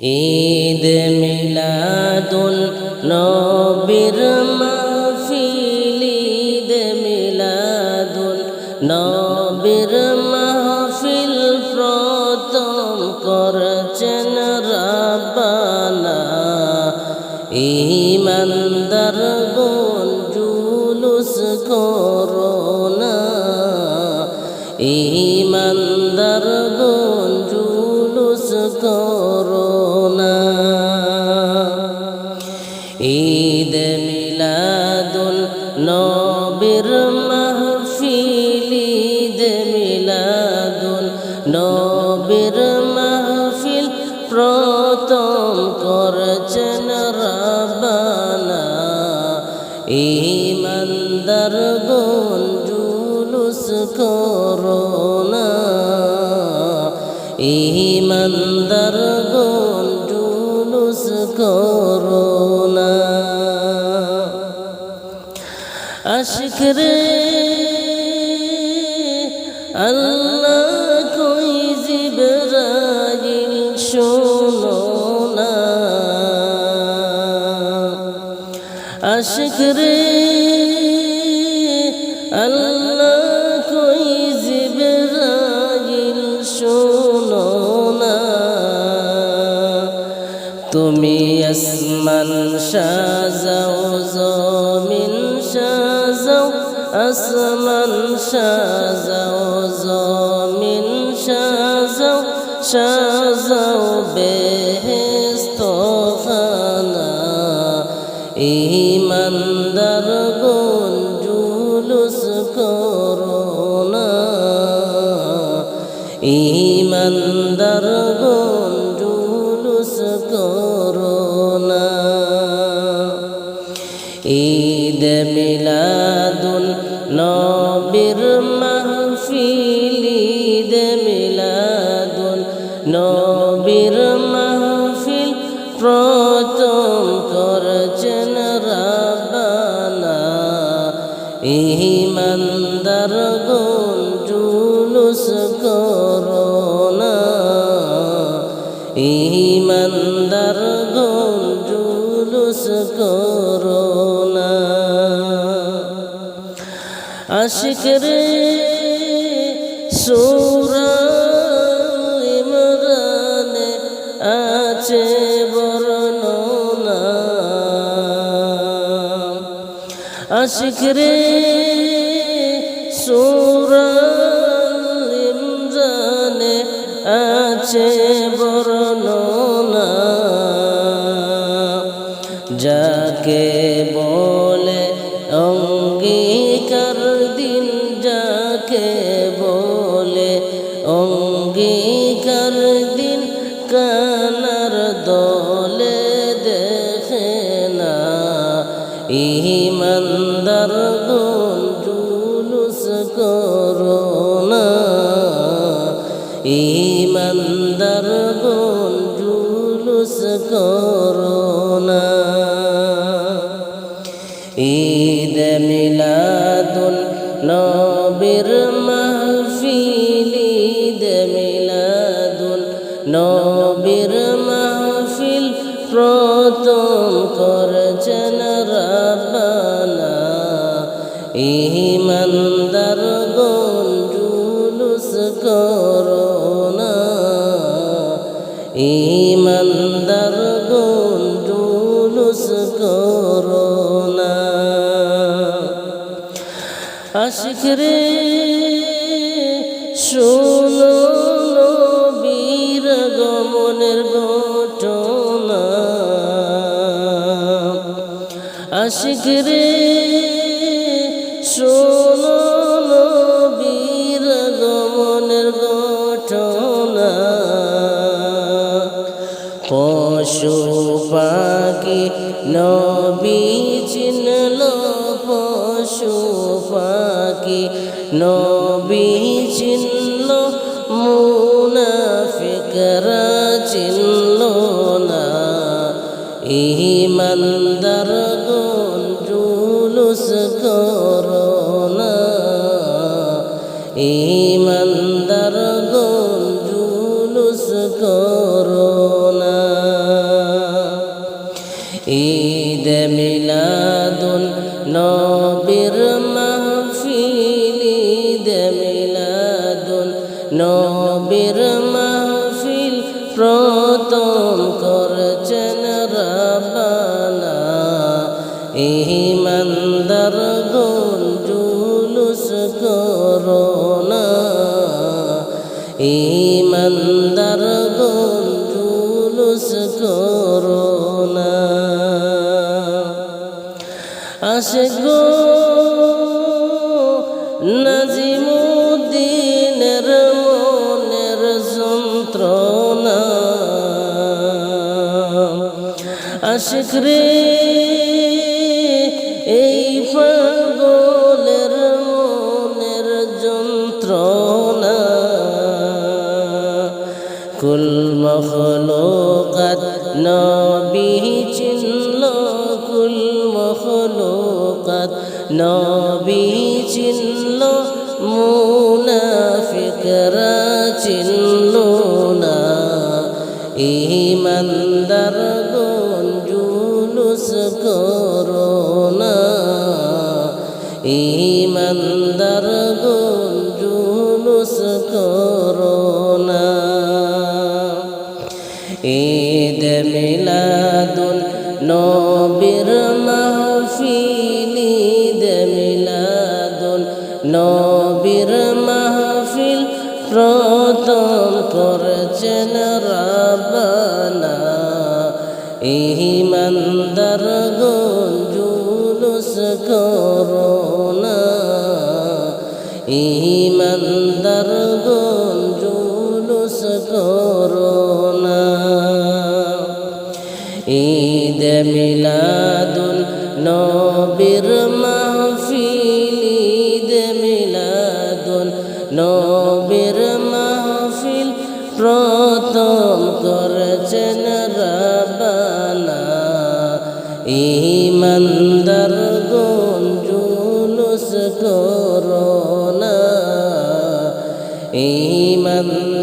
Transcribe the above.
ঈদ মিলাদুল নবীর মাহফিল, ঈদ মিলাদুল নবীর মাহফিল প্রথম করছেন রাব্বানা। ইমানদার গুণ জুলুস করোনা। ইমানদার গুণ জুলুস করোনা নবীর মাহফিল প্রথম করছেন রাবানা ইমানদার গুণ জুলুস করোনা। ইমানদার গুণ জুলুস করোনা। আশিক রে, আল্লাহ জিবরাইল শোনো না। আশিক রে, আল্লাহ কই জিবরাইল শোনো না। তুমি আসমান সাজাও, জমিন সাজাও, আসমান সাজাও, জমিন সাজাও। সাজাও বেহেস্ত খানা ইমানদার গুণ জুলুস করোনা। ইমানদার গুণ জুলুস করোনা। ঈদ মিলাদুল নবীর ইমানদার গুণ জুলুস করোনা। ইমানদার গুণ জুলুস করোনা। আশিক রে সুরা আশিক রে সুরা জানে আছে। ইমানদার গুণ জুলুস করোনা। ইমানদার গুণ জুলুস করোনা। ঈদ করছেন রাব্বানা। ইমানদার গুণ জুলুস করোনা। ইমানদার গুণ জুলুস করোনা। আশিক রে আশিক রে, শোনো নবীর গমনের ঘটনা। পশু পাখি নবী চিনল পশু পাখি নবী চিনল মুনাফিকরা চিনল না। ইমানদার করোনা। ঈদ মিলাদুন নবীর মাহফিল, ঈদ মিলাদুন নবীর মাহফিল প্রথম করছেন রাবানা ইমানদার গুণ জুলুস করোনা। ইমানদার আশগো নাজিমুদ্দিনের মনের যন্ত্রণা। আশিক রে, এই পাগলের মনের যন্ত্রণা। কুল মখলুকাত নবী চিনল কুল নবী চিনল মুনাফিকরা চিনল না ইমানদার গুন জুলুস করোনা। ইমানদার গুন জুলুস করোনা নবীর মাহফিল প্রথম করেছেন রাবানা ইমানদার গুন জুলুস করোনা ইমানদার জুলুস করোনা ইমানদার